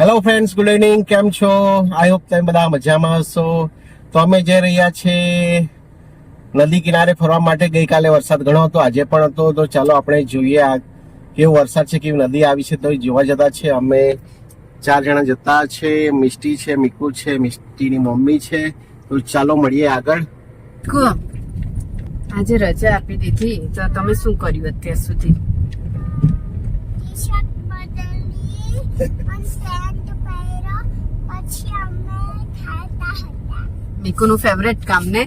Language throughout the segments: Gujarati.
હેલો ફ્રેન્ડ્સ ગુડ ઇવનિંગ કેમ છો? આઈ હોપ તમે બધા મજામાં હશો. તો અમે જઈ રહ્યા છીએ નદી કિનારે ફરવા માટે, ગઈકાલે વરસાદ ઘણો હતો, આજે પણ હતો. તો ચાલો આપણે જોઈએ આ કેવો વરસાદ છે, કેવી નદી આવી છે. તો જોવા જતા છે, અમે ચાર જણા જતા છે. મિસ્ટી છે, મીકુ છે મિસ્ટીની મમ્મી છે. તો ચાલો મળીએ આગળ. આજે રજા આપી દીધી. તો તમે શું કર્યું અત્યાર સુધી ટી-શર્ટ બદલી અને સેન્ટ પહેર્યો પછી અમે ખાતા હતા નિકુનું ફેવરેટ કામ ને?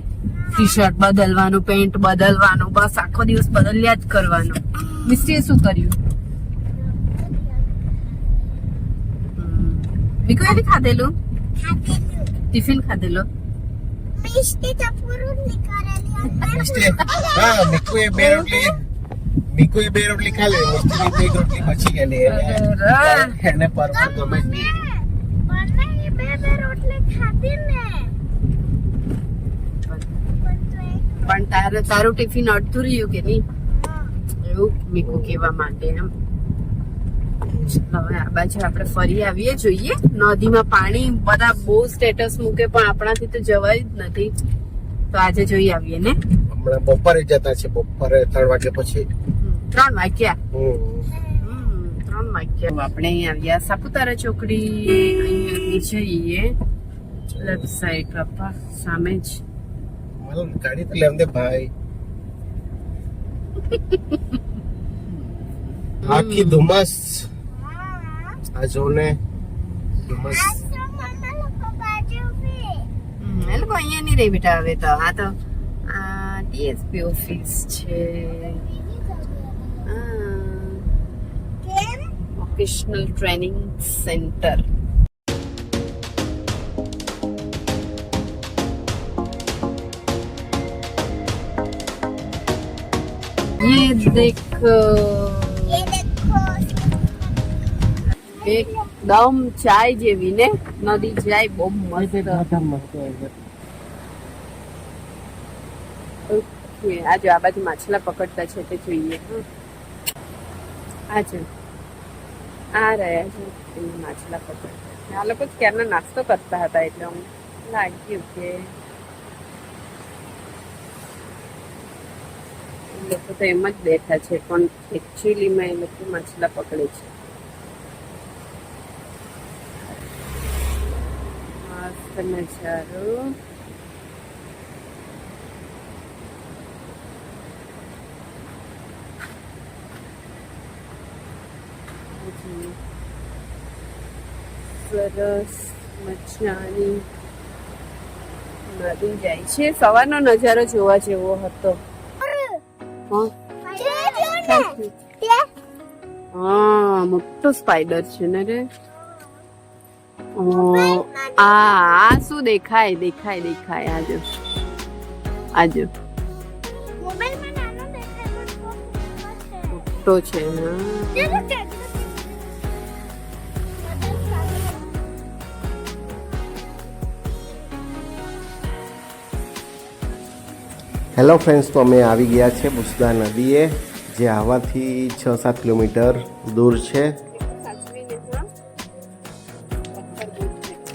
ટી શર્ટ બદલવાનું પેન્ટ બદલવાનું બસ આખો દિવસ બદલ્યા જ કરવાનું. મિસ્ત્રીએ શું કર્યું? નિકુ એની ખાધેલું? ટિફિન ખાધેલો? મિસ્ટી તો પૂરું નીકળેલી મિસ્ટી હા મિકુએ બે રોટલી મિકુએ બે રોટલી ખા લે મિસ્ટીની બે રોટલી બચી ગયેલી એને બે બે રોટલી ખાધી ને. પણ તારે તારું ટિફિન અડધું રહ્યું કે નહીં? એવું મીકુ કહેવા માંગે એમ. હવે આ બાજુ આપણે ફરી આવીએ જોઈએ. નદીમાં પાણી બધા બહુ સ્ટેટસ મૂકે પણ આપણાથી તો જવાય જ નથી. તો આજે જોઈ આવીએ ને? હમણાં બપોરે જતા છે બપોરે ત્રણ વાગે પછી. ત્રણ વાગ્યા. ત્રણ વાગ્યા. આપણે અહીંયા આવ્યા સાપુતારા ચોકડી. અહીંયાથી જઈએ લેફ્ટ સાઈડ પપ્પા સામે જ. મારો ગાડી તો લેવ દે ભાઈ આખી ધુમ્મસ. આ જોને ધુમ્મસ. એ લોકો અહીંયા નહીં રહી બેટા હવે તો. આ તો આ ડીએસપી ઓફિસ છે. વોકેશનલ ટ્રેનિંગ સેન્ટર ये देखो એ દેખો એકદમ ચાય જેવી ને નદી જાય બહુ મસ્ત ઓકે આ જો આ બાજુ માછલા પકડતા છે તે જોઈએ હં. આ આ રહ્યા છે માછલા પકડતા. આ લોકો ક્યારના નાસ્તો કરતા હતા એટલે અમને લાગ્યું કે લોકો તો એમ જ બેઠા છે, પણ એકચ્યુઅલીમાં એ લોકો માછલા પકડે છે મસ્ત નજારો સરસ મજાની નદી જાય છે. સવારનો નજારો જોવા જેવો હતો. હા. મોટો સ્પાઈડર છે ને રે? આ આ શું દેખાય? દેખાય દેખાય. આજો. આજો. મોબાઈલમાં નાનો દેખાય મોટો છે હા. હેલો ફ્રેન્ડ્સ તો અમે આવી ગયા છે બુસદા નદીએ, જે આવાથી છ સાત કિલોમીટર દૂર છે.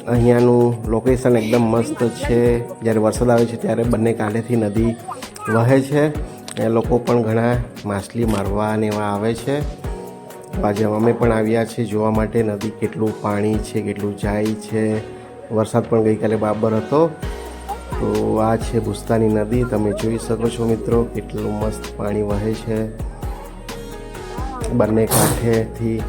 અહીંયાનું લોકેશન એકદમ મસ્ત છે. જ્યારે વરસાદ આવે છે ત્યારે બંને કાંઠેથી નદી વહે છે. એ લોકો પણ ઘણા માછલી મારવા ને એવા આવે છે. આજે અમે પણ આવ્યા છીએ જોવા માટે. નદી કેટલું પાણી છે, કેટલું જાય છે. વરસાદ પણ ગઈકાલે બાબર હતો. તો આ છે ભૂસ્તાની નદી, તમે જોઈ શકો છો મિત્રો કેટલું મસ્ત પાણી વહે છે. બંને કાંઠેથી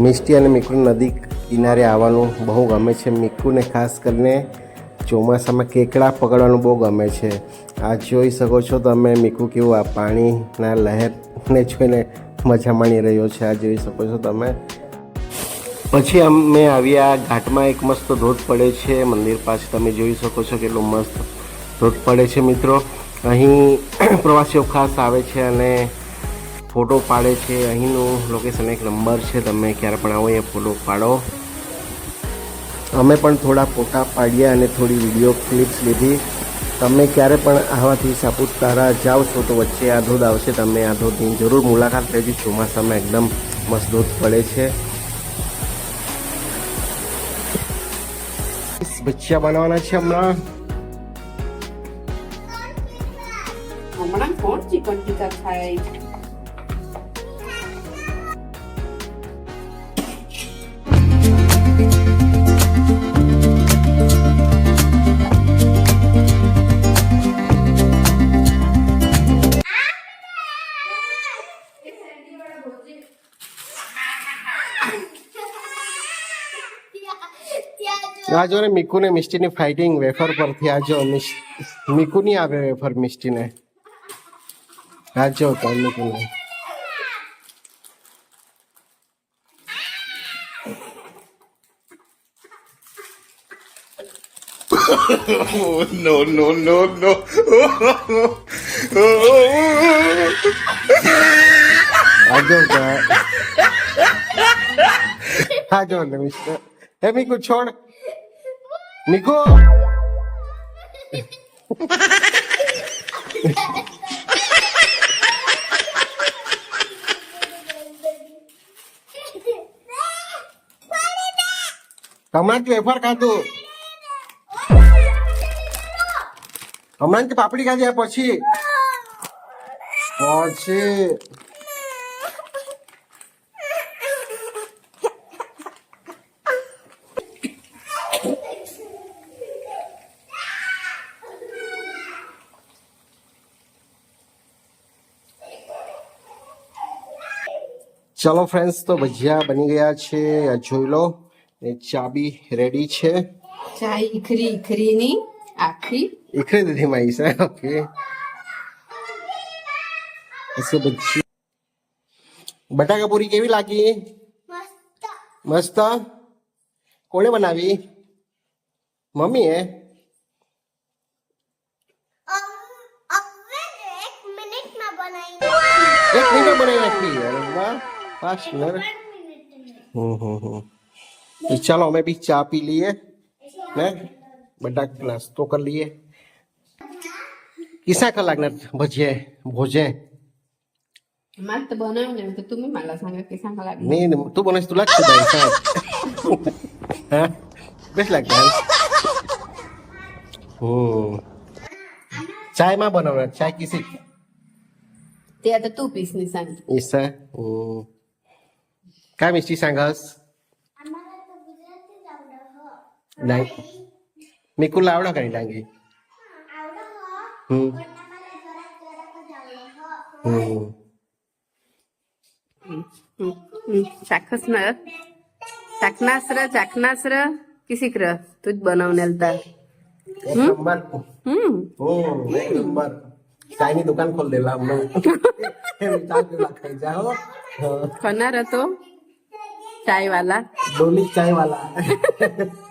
મિષ્ટી અને મીકુ નદી કિનારે આવવાનું બહુ ગમે છે. મીકુને ખાસ કરીને ચોમાસામાં કેકડા પકડવાનું બહુ ગમે છે. આ જોઈ શકો છો તમે મીકુ કેવું આ પાણીના લહેરને જોઈને મજા માણી રહ્યો છે. આ જોઈ શકો છો તમે. પછી અમે આવ્યા ઘાટમાં એક મસ્ત ધોધ પડે છે. મંદિર પાસે તમે જોઈ શકો છો કેટલો મસ્ત ધોધ પડે છે મિત્રો. અહીં પ્રવાસીઓ ખાસ આવે છે અને ફોટો પાડે છે. અહીંનું લોકેશન એક નંબર છે. તમે ક્યારે પણ આવો એ ફોટો પાડો. અમે પણ થોડા ફોટા પાડ્યા અને થોડી વીડિયો ક્લિપ્સ લીધી. તમે ક્યારે પણ આવાથી સાપુતારા જાઓ છો તો વચ્ચે આ ધોધ આવશે. તમે આ ધોધની જરૂર મુલાકાત લેજો. ચોમાસામાં એકદમ મસ્ત ધોધ પડે છે. ભજીયા બનાવવાના છે હમણાં. હમણાં કોણ ચિકન ટીકા ખાય? આ જો ને મીકુ ને મિસ્ટીની ફાઇટિંગ વેફર પરથી આ જો મીકુ ની આવે વેફર મિસ્ટીને આ જો તો મીકુને. No, no, no, no. આજો આજો જો ને મિસ્ટર. એ મીકુ છોડ. હમણાં જ વેફર ખાધું જ પાપડી ખાધી પછી પછી ચાલો ફ્રેન્ડ્સ તો ભજીયા બની ગયા છે. જોઈ લો. એ ચાબી રેડી છે. ચા ઈખરી ઈખરી ની આખી ઈખરી દીધી માઈ છે. ઓકે અસે બજી બટાકા પૂરી કેવી લાગી? મસ્ત. મસ્ત? કોણે બનાવી? મમ્મીએ? એક મિનિટમાં બનાવી નાખી. અરે વાહ. पाँच मिनट हम्म, हम्म, हम्म। चलो मैं भी चाय पी लिए। मैं बड़ा नाश्तो कर लिए। किसा का लगना भजे? भोजे मग बनवले तर तुम्ही माला सांगा की सांगा लागणार नाही नाही, तू बनवायची तुलाच तो तो शोधायचं हा। हाँ? बेस लागणार हो चाय मा बनवणार चाय किसी? ते आता तो तू पीसनी सांग। इसा ओ। काय मिस्टी सांगस? नाही. मिकूला आवडा का नाही डांगी? चाखस ना चाकणास र चाकणास र किसिक र तूच बनवण्याल तर. हो दुकान खोललेला खायचा हो. हो. तो. चायवाला. डोली चायवाला.